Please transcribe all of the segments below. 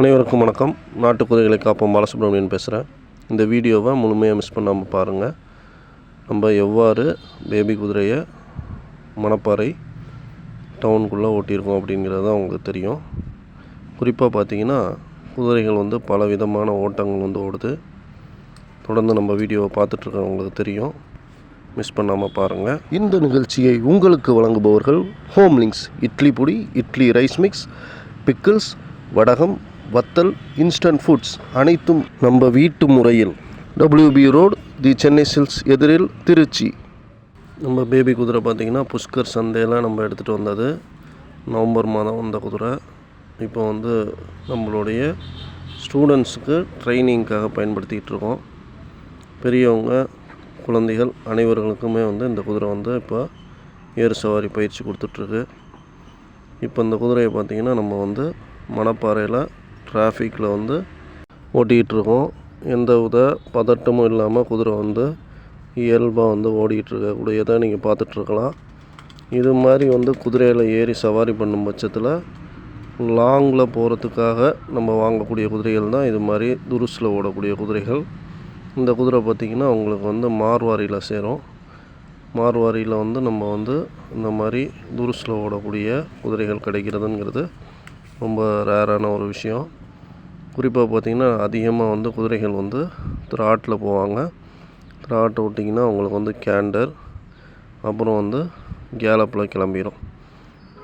அனைவருக்கும் வணக்கம். நாட்டு குதிரைகளை காப்போம். பாலசுப்ரமணியன் பேசுகிறேன் இந்த வீடியோவை முழுமையாக மிஸ் பண்ணாமல் பாருங்கள் நம்ம எவ்வாறு பேபி குதிரையை மணப்பாறை டவுனுக்குள்ளே ஓட்டியிருக்கோம் அப்படிங்கிறது தான் உங்களுக்கு தெரியும். குறிப்பாக பார்த்தீங்கன்னா குதிரைகள் வந்து பல விதமான ஓட்டங்கள் வந்து ஓடுது. தொடர்ந்து நம்ம வீடியோவை பார்த்துட்ருக்கவங்களுக்கு தெரியும். மிஸ் பண்ணாமல் பாருங்கள் இந்த நிகழ்ச்சியை உங்களுக்கு வழங்குபவர்கள் ஹோம் லிங்க்ஸ் இட்லி பொடி இட்லி ரைஸ் மிக்ஸ் பிக்கிள்ஸ் வடகம் வத்தல் இன்ஸ்டன்ட் ஃபுட்ஸ் அனைத்தும் நம்ம வீட்டு முறையில். W B road the Chennai Silks Tiruchi Trichy. நம்ம பேபி குதிரை பார்த்திங்கன்னா புஷ்கர் சந்தையில் நம்ம எடுத்துகிட்டு வந்தது. நவம்பர் மாதம் வந்த குதிரை. இப்போ வந்து நம்மளுடைய ஸ்டூடெண்ட்ஸுக்கு ட்ரைனிங்க்காக பயன்படுத்திகிட்டு இருக்கோம். பெரியவங்க குழந்தைகள் அனைவர்களுக்குமே வந்து இந்த குதிரை வந்து இப்போ ஏறு சவாரி பயிற்சி கொடுத்துட்ருக்கு இப்போ இந்த குதிரையை பார்த்திங்கன்னா நம்ம வந்து மணப்பாறையில் டிராஃபிக்கில் வந்து ஓட்டிகிட்ருக்கோம் எந்த வித பதட்டமும் இல்லாமல் குதிரை வந்து இயல்பாக வந்து ஓடிக்கிட்டுருக்கக்கூடியதை நீங்கள் பார்த்துட்ருக்கலாம். இது மாதிரி வந்து குதிரையில் ஏறி சவாரி பண்ணும் பட்சத்தில் லாங்கில் போகிறதுக்காக நம்ம வாங்கக்கூடிய குதிரைகள் தான் இது மாதிரி துருஸில் ஓடக்கூடிய குதிரைகள். இந்த குதிரை பார்த்திங்கன்னா உங்களுக்கு வந்து மார்வாரியில் சேரும். மார்வாரியில் வந்து நம்ம வந்து இந்த மாதிரி துருஸில் ஓடக்கூடிய குதிரைகள் கிடைக்கிறதுங்கிறது ரொம்ப ரேரான ஒரு விஷயம். குறிப்பாக பார்த்திங்கன்னா அதிகமாக வந்து குதிரைகள் வந்து திராட்டில் போவாங்க. திராட்டை விட்டிங்கன்னா அவங்களுக்கு வந்து கேண்டர் அப்புறம் வந்து கேலப்பில் கிளம்பிடும்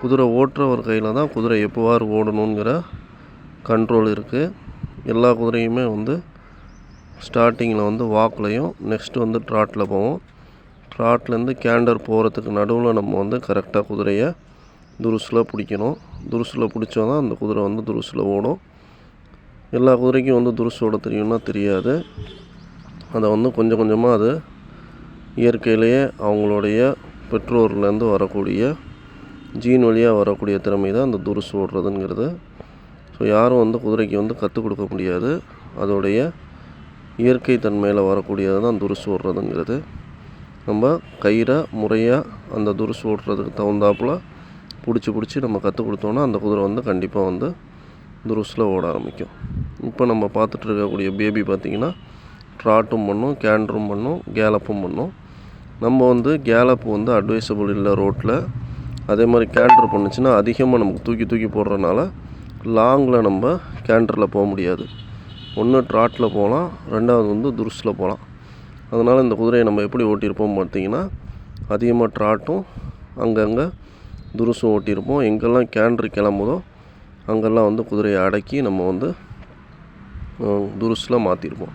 குதிரை ஓட்டுறவர் கையில் தான் குதிரை எப்போவாறு ஓடணுங்கிற கண்ட்ரோல் இருக்குது எல்லா குதிரையுமே வந்து ஸ்டார்டிங்கில் வந்து வாக்லையும் நெக்ஸ்ட்டு வந்து ட்ராட்டில் போவோம். ட்ராட்லேருந்து கேண்டர் போகிறதுக்கு நடுவில் நம்ம வந்து கரெக்டாக குதிரையை துருஸில் பிடிக்கணும். துருஸில் பிடிச்சா தான் அந்த குதிரை வந்து துருஸில் ஓடும். எல்லா குதிரைக்கும் வந்து துருஸ் ஓட தெரியும்னா தெரியாது. அதை வந்து கொஞ்சம் கொஞ்சமாக அது இயற்கையிலேயே அவங்களுடைய பெற்றோர்லேருந்து வரக்கூடிய ஜீன் வழியாக வரக்கூடிய திறமை தான் அந்த துருஸ் ஓடுறதுங்கிறது. ஸோ யாரும் வந்து குதிரைக்கு வந்து கற்றுக் கொடுக்க முடியாது. அதோடைய இயற்கை தன்மையில் வரக்கூடியது தான் துருஸ் ஓடுறதுங்கிறது. நம்ம கயிறை முறையாக அந்த துருஸ் ஓடுறதுக்கு தகுந்தாப்புல பிடிச்சி பிடிச்சி நம்ம கற்றுக் கொடுத்தோன்னா அந்த குதிரை வந்து கண்டிப்பாக வந்து துருஸில் ஓட ஆரம்பிக்கும். இப்போ நம்ம பார்த்துட்டு இருக்கக்கூடிய பேபி பார்த்திங்கன்னா ட்ராட்டும் பண்ணும் கேண்டரும் பண்ணும் கேலப்பும் பண்ணும். நம்ம வந்து கேலப் வந்து அட்வைசபிள் இல்லை ரோட்டில் அதே மாதிரி கேண்டர் பண்ணுச்சுன்னா அதிகமாக நமக்கு தூக்கி தூக்கி போடுறதுனால லாங்கில் நம்ம கேண்டரில் போக முடியாது. ஒன்று ட்ராட்டில் போகலாம் ரெண்டாவது வந்து துருஸில் போகலாம். அதனால் இந்த குதிரையை நம்ம எப்படி ஓட்டியிருப்போம் பார்த்தீங்கன்னா அதிகமாக ட்ராட்டும் அங்கங்கே துருசும் ஓட்டியிருப்போம். எங்கெல்லாம் கேண்ட்ரு கிளம்புதோ அங்கெல்லாம் வந்து குதிரையை அடக்கி நம்ம வந்து துருசில் மாற்றிருப்போம்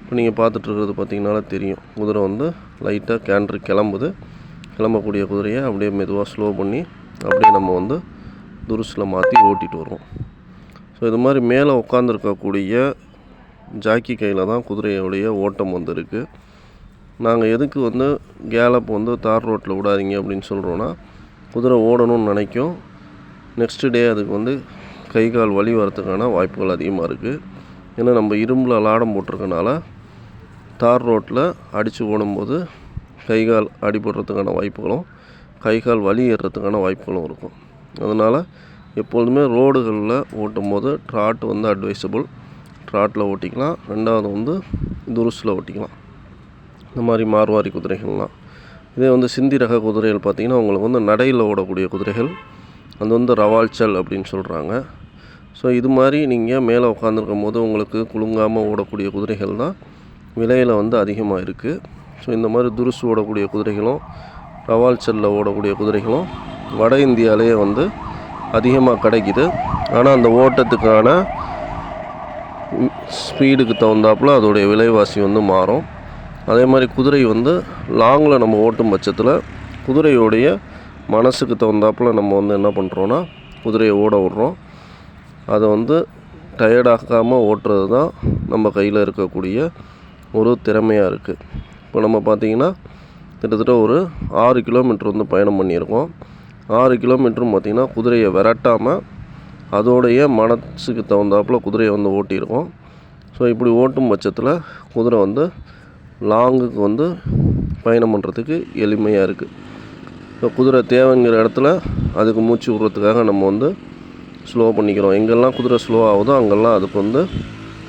இப்போ நீங்கள் பார்த்துட்ருக்கிறது பார்த்திங்கனால தெரியும். குதிரை வந்து லைட்டாக கேண்ட்ரு கிளம்புது. கிளம்பக்கூடிய குதிரையை அப்படியே மெதுவாக ஸ்லோ பண்ணி அப்படியே நம்ம வந்து துருசில் மாற்றி ஓட்டிகிட்டு வருவோம். ஸோ இது மாதிரி மேலே உட்காந்துருக்கக்கூடிய ஜாக்கி கையில் தான் குதிரையுடைய ஓட்டம் வந்திருக்கு. நாங்கள் எதுக்கு வந்து கேலப் வந்து தார் ரோட்டில் விடாதீங்க அப்படின்னு சொல்கிறோன்னா குதிரை ஓடணும்னு நினைக்கும். நெக்ஸ்ட் டே அதுக்கு வந்து கை கால் வலி வரத்துக்கான வாய்ப்புகள் அதிகமாக இருக்குது ஏன்னா நம்ம இரும்பில் லாடம் போட்டிருக்கனால தார் ரோட்டில் அடித்து ஓடும்போது கை கால் அடிபடுறதுக்கான வாய்ப்புகளும் கை கால் வலி ஏறுறதுக்கான வாய்ப்புகளும் இருக்கும். அதனால் எப்பொழுதுமே ரோடுகளில் ஓட்டும் போது ட்ராட் வந்து அட்வைசபிள் ட்ராட்டில் ஓட்டிக்கலாம். ரெண்டாவது வந்து துருஸில் ஓட்டிக்கலாம். இந்த மாதிரி மார்வாரி குதிரைகள்லாம். இதே வந்து சிந்தி ரக குதிரைகள் பார்த்திங்கன்னா உங்களுக்கு வந்து நடையில் ஓடக்கூடிய குதிரைகள். அது வந்து ரவால்ச்சல் அப்படின்னு சொல்கிறாங்க ஸோ இது மாதிரி நீங்கள் மேலே உட்காந்துருக்கும் போது உங்களுக்கு குலுங்காமல் ஓடக்கூடிய குதிரைகள் தான் விலையில் வந்து அதிகமாக இருக்குது ஸோ இந்த மாதிரி துருசு ஓடக்கூடிய குதிரைகளும் ரவால்ச்சலில் ஓடக்கூடிய குதிரைகளும் வட இந்தியாவிலேயே வந்து அதிகமாக கிடைக்குது. ஆனால் அந்த ஓட்டத்துக்கான ஸ்பீடுக்கு தகுந்தாப்புல அதோடைய விலைவாசி வந்து மாறும். அதே மாதிரி குதிரை வந்து லாங்கில் நம்ம ஓட்டும் பட்சத்தில் குதிரையோடைய மனசுக்கு தகுந்தாப்புல நம்ம வந்து என்ன பண்ணுறோன்னா குதிரையை ஓட விட்றோம். அதை வந்து டயர்டாகாமல் ஓட்டுறது தான் நம்ம கையில் இருக்கக்கூடிய ஒரு திறமையாக இருக்குது இப்போ நம்ம பார்த்திங்கன்னா கிட்டத்தட்ட ஒரு ஆறு கிலோமீட்டர் வந்து பயணம் பண்ணியிருக்கோம். ஆறு கிலோமீட்டரும் பார்த்திங்கன்னா குதிரையை விரட்டாமல் அதோடைய மனசுக்கு தகுந்தாப்புல குதிரையை வந்து ஓட்டியிருக்கோம். ஸோ இப்படி ஓட்டும் பட்சத்தில் குதிரை வந்து லாங்குக்கு வந்து பயணம் பண்ணுறதுக்கு எளிமையாக இருக்குது இப்போ குதிரை தேவைங்கிற இடத்துல அதுக்கு மூச்சு விட்றதுக்காக நம்ம வந்து ஸ்லோ பண்ணிக்கிறோம். எங்கெல்லாம் குதிரை ஸ்லோ ஆகுதோ அங்கெல்லாம் அதுக்கு வந்து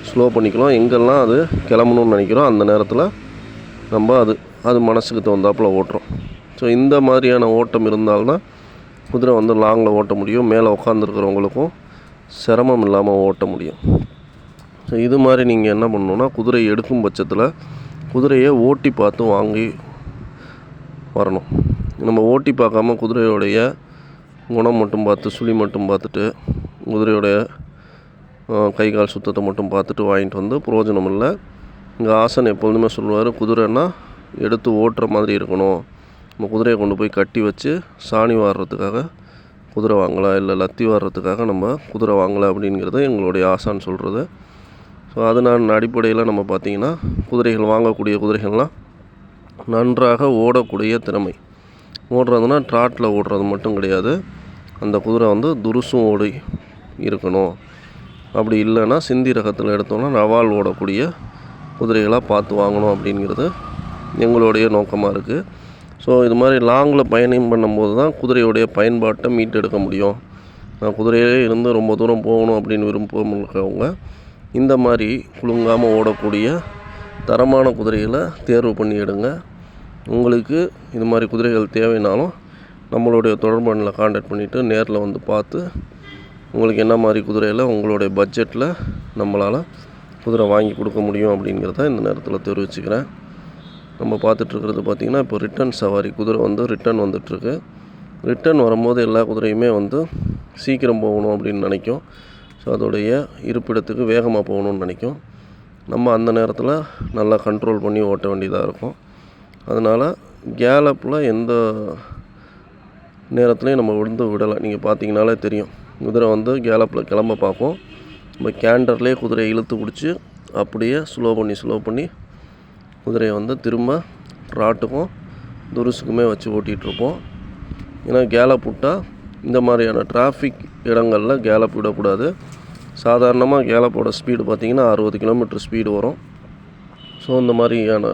ஸ்லோ பண்ணிக்கலாம் எங்கெல்லாம் அது கிளம்பணும்னு நினைக்கிறோம் அந்த நேரத்தில் நம்ம அது அது மனசுக்கு தகுந்தாப்பில் ஓட்டுறோம். ஸோ இந்த மாதிரியான ஓட்டம் இருந்தால்தான் குதிரை வந்து லாங்கில் ஓட்ட முடியும். மேலே உட்காந்துருக்கிறவங்களுக்கும் சிரமம் இல்லாமல் ஓட்ட முடியும். ஸோ இது மாதிரி நீங்கள் என்ன பண்ணணுன்னா குதிரை எடுக்கும் பட்சத்தில் குதிரையை ஓட்டி பார்த்து வாங்கி வரணும். நம்ம ஓட்டி பார்க்காம குதிரையோடைய குணம் மட்டும் பார்த்து சுழி மட்டும் பார்த்துட்டு குதிரையோடைய கை கால் சுத்தத்தை மட்டும் பார்த்துட்டு வாங்கிட்டு வந்து பிரயோஜனம் இல்லை. இங்கே ஆசன் எப்பொழுதுமே சொல்லுவார் குதிரைன்னா எடுத்து ஓட்டுற மாதிரி இருக்கணும். நம்ம குதிரையை கொண்டு போய் கட்டி வச்சு சாணி வாடுறதுக்காக குதிரை வாங்கலாம் இல்லை லத்தி வாடுறதுக்காக நம்ம குதிரை வாங்கலாம் அப்படிங்கிறது எங்களுடைய ஆசான்னு சொல்கிறது ஸோ அதனால் அடிப்படையில் நம்ம பார்த்திங்கன்னா குதிரைகள் வாங்கக்கூடிய குதிரைகள்லாம் நன்றாக ஓடக்கூடிய திறமை. ஓடுறதுனா ட்ராட்டில் ஓடுறது மட்டும் கிடையாது. அந்த குதிரை வந்து துருசும் ஓடி இருக்கணும். அப்படி இல்லைன்னா சிந்தி ரகத்தில் எடுத்தோம்னா நவால் ஓடக்கூடிய குதிரைகளாக பார்த்து வாங்கணும் அப்படிங்கிறது எங்களுடைய நோக்கமாக இருக்குது ஸோ இது மாதிரி லாங்கில் பயணம் பண்ணும்போது தான் குதிரையுடைய பயன்பாட்டை மீட்டெடுக்க முடியும். நான் குதிரையிலே இருந்து ரொம்ப தூரம் போகணும் அப்படின்னு விருப்பம் இந்த மாதிரி குலுங்காமல் ஓடக்கூடிய தரமான குதிரைகளை தேர்வு பண்ணி எடுங்க. உங்களுக்கு இது மாதிரி குதிரைகள் தேவைனாலும் நம்மளுடைய தொடர்பு எண்ணில் காண்டாக்ட் பண்ணிவிட்டு நேரில் வந்து பார்த்து உங்களுக்கு என்ன மாதிரி குதிரையில் உங்களுடைய பட்ஜெட்டில் நம்மளால் குதிரை வாங்கி கொடுக்க முடியும் அப்படிங்கிறத இந்த நேரத்தில் தெரிவிச்சுக்கிறேன். நம்ம பார்த்துட்ருக்கிறது பார்த்திங்கன்னா இப்போ ரிட்டன் சவாரி குதிரை வந்து ரிட்டன் வந்துட்டுருக்கு ரிட்டன் வரும்போது எல்லா குதிரையுமே வந்து சீக்கிரம் போகணும் அப்படின்னு நினைக்கும். ஸோ அதோடைய இருப்பிடத்துக்கு வேகமாக போகணும்னு நினைக்கும். நம்ம அந்த நேரத்தில் நல்லா கண்ட்ரோல் பண்ணி ஓட்ட வேண்டியதாக இருக்கும். அதனால் கேலப்பில் எந்த நேரத்துலையும் நம்ம விழுந்து விடலை. நீங்கள் பார்த்தீங்கனாலே தெரியும். குதிரை வந்து கேலப்பில் கிளம்ப பார்ப்போம் நம்ம கேண்டர்லேயே குதிரையை இழுத்து பிடிச்சி அப்படியே ஸ்லோ பண்ணி ஸ்லோ பண்ணி குதிரையை வந்து திரும்ப ராட்டுக்கும் துருசுக்குமே வச்சு ஓட்டிகிட்ருப்போம் ஏன்னா கேலப் விட்டால் இந்த மாதிரியான டிராஃபிக் இடங்களில் கேலப் விடக்கூடாது. சாதாரணமாக கேலப்போட ஸ்பீடு பார்த்திங்கன்னா அறுபது கிலோமீட்டர் ஸ்பீடு வரும். ஸோ இந்த மாதிரியான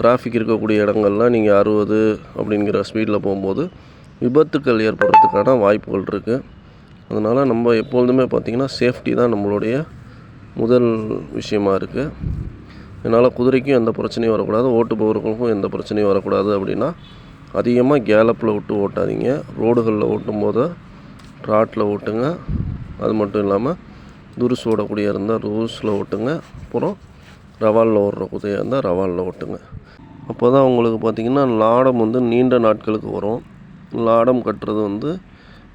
டிராஃபிக் இருக்கக்கூடிய இடங்கள்லாம் நீங்கள் அறுபது அப்படிங்கிற ஸ்பீடில் போகும்போது விபத்துக்கள் ஏற்படுறதுக்கான வாய்ப்புகள் இருக்குது அதனால் நம்ம எப்பொழுதுமே பார்த்திங்கன்னா சேஃப்டி தான் நம்மளுடைய முதல் விஷயமா இருக்குது அதனால் குதிரைக்கும் எந்த பிரச்சனையும் வரக்கூடாது ஓட்டுபவர்களுக்கும் எந்த பிரச்சனையும் வரக்கூடாது அப்படின்னா அதிகமாக கேலப்பில் விட்டு ஓட்டாதீங்க. ரோடுகளில் ஓட்டும் போது ராட்டில் ஓட்டுங்க. அது மட்டும் இல்லாமல் துருசு ஓடக்கூடிய இருந்தால் ரூஸில் ஓட்டுங்க. அப்புறம் ரவாலில் ஓடுற குதிரையாக இருந்தால் ரவாலில் ஓட்டுங்க. அப்போ தான் உங்களுக்கு பார்த்திங்கன்னா லாடம் வந்து நீண்ட நாட்களுக்கு வரும். லாடம் கட்டுறது வந்து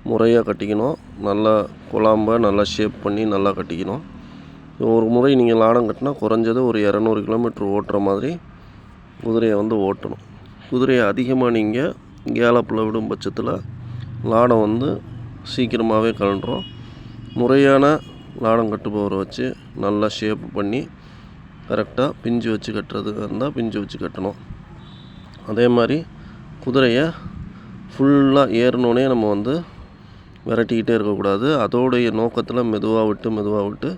முறையாக கட்டிக்கணும். நல்லா குழாம்ப நல்லா ஷேப் பண்ணி நல்லா கட்டிக்கணும். ஒரு முறை நீங்கள் லாடம் கட்டினா குறைஞ்சது ஒரு இரநூறு கிலோமீட்டர் ஓட்டுற மாதிரி குதிரையை வந்து ஓட்டணும். குதிரையை அதிகமாக நீங்கள் கேலப்பில் விடும் பட்சத்தில் லாடம் வந்து சீக்கிரமாகவே கழண்டுறோம் முறையான லாடம் கட்டுபவரை வச்சு நல்லா ஷேப் பண்ணி கரெக்டாக பிஞ்சு வச்சு கட்டுறதுக்கு இருந்தால் பிஞ்சு வச்சு கட்டணும். அதே மாதிரி குதிரையை ஃபுல்லாக ஏறினோடனே நம்ம வந்து விரட்டிக்கிட்டே இருக்கக்கூடாது. அதோடைய நோக்கத்தில் மெதுவாக விட்டு மெதுவாக விட்டு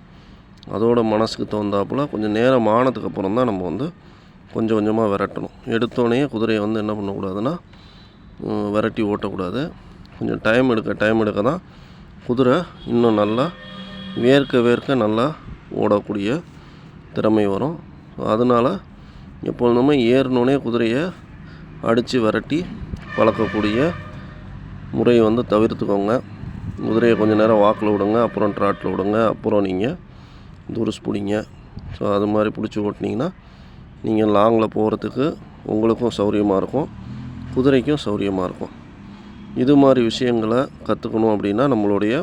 அதோட மனசுக்கு தகுந்தாப்புல கொஞ்சம் நேரம் ஆனதுக்கப்புறம் தான் நம்ம வந்து கொஞ்சம் கொஞ்சமாக விரட்டணும். எடுத்தோடனே குதிரையை வந்து என்ன பண்ணக்கூடாதுன்னா விரட்டி ஓட்டக்கூடாது. கொஞ்சம் டைம் எடுக்க டைம் எடுக்க தான் குதிரை இன்னும் நல்லா வேர்க்க வேர்க்க நல்லா ஓடக்கூடிய திறமை வரும். அதனால் எப்பொழுதுமே ஏறினோடனே குதிரையை அடித்து விரட்டி வளர்க்கக்கூடிய முறையை வந்து தவிர்த்துக்கோங்க. குதிரையை கொஞ்சம் நேரம் வாக்கில் விடுங்க அப்புறம் ட்ராட்டில் விடுங்க அப்புறம் நீங்கள் துருஸ் பிடிங்க. ஸோ அது மாதிரி பிடிச்சி ஓட்டினீங்கன்னா நீங்கள் லாங்கில் போகிறதுக்கு உங்களுக்கும் சௌரியமாக இருக்கும் குதிரைக்கும் சௌரியமாக இருக்கும். இது மாதிரி விஷயங்களை கற்றுக்கணும் அப்படின்னா நம்மளுடைய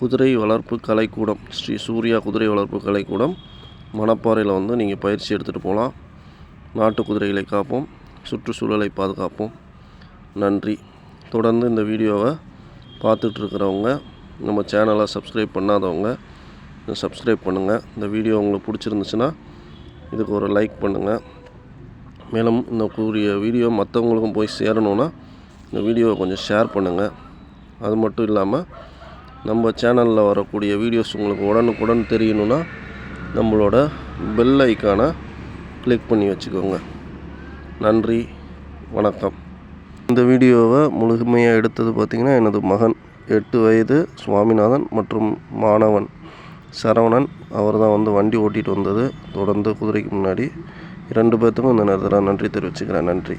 குதிரை வளர்ப்பு கலைக்கூடம் ஸ்ரீ சூர்யா குதிரை வளர்ப்பு கலைக்கூடம் மணப்பாறையில் வந்து நீங்கள் பயிற்சி எடுத்துகிட்டு போகலாம் நாட்டு குதிரைகளை காப்போம் சுற்றுச்சூழலை பாதுகாப்போம். நன்றி. தொடர்ந்து இந்த வீடியோவை பார்த்துட்ருக்கிறவங்க நம்ம சேனலை சப்ஸ்கிரைப் பண்ணாதவங்க சப்ஸ்கிரைப் பண்ணுங்கள் இந்த வீடியோ உங்களுக்கு பிடிச்சிருந்துச்சுன்னா இதுக்கு ஒரு லைக் பண்ணுங்கள் மேலும் இந்த கூறிய வீடியோ மற்றவங்களுக்கும் போய் சேரணுன்னா இந்த வீடியோவை கொஞ்சம் ஷேர் பண்ணுங்கள் அது மட்டும் இல்லாமல் நம்ம சேனலில் வரக்கூடிய வீடியோஸ் உங்களுக்கு உடனுக்குடன் தெரியணுன்னா நம்மளோட பெல் ஐக்கானை கிளிக் பண்ணி வச்சுக்கோங்க. நன்றி வணக்கம். இந்த வீடியோவை முழுமையாக எடுத்தது பார்த்திங்கன்னா எனது மகன் எட்டு வயது சுவாமிநாதன் மற்றும் மாணவன் சரவணன். அவர் தான் வந்து வண்டி ஓட்டிகிட்டு வந்தது. தொடர்ந்து குதிரைக்கு முன்னாடி இரண்டு பேர்த்துக்கும் இந்த நேரத்தில் நன்றி தெரிவிச்சுக்கிறேன். நன்றி.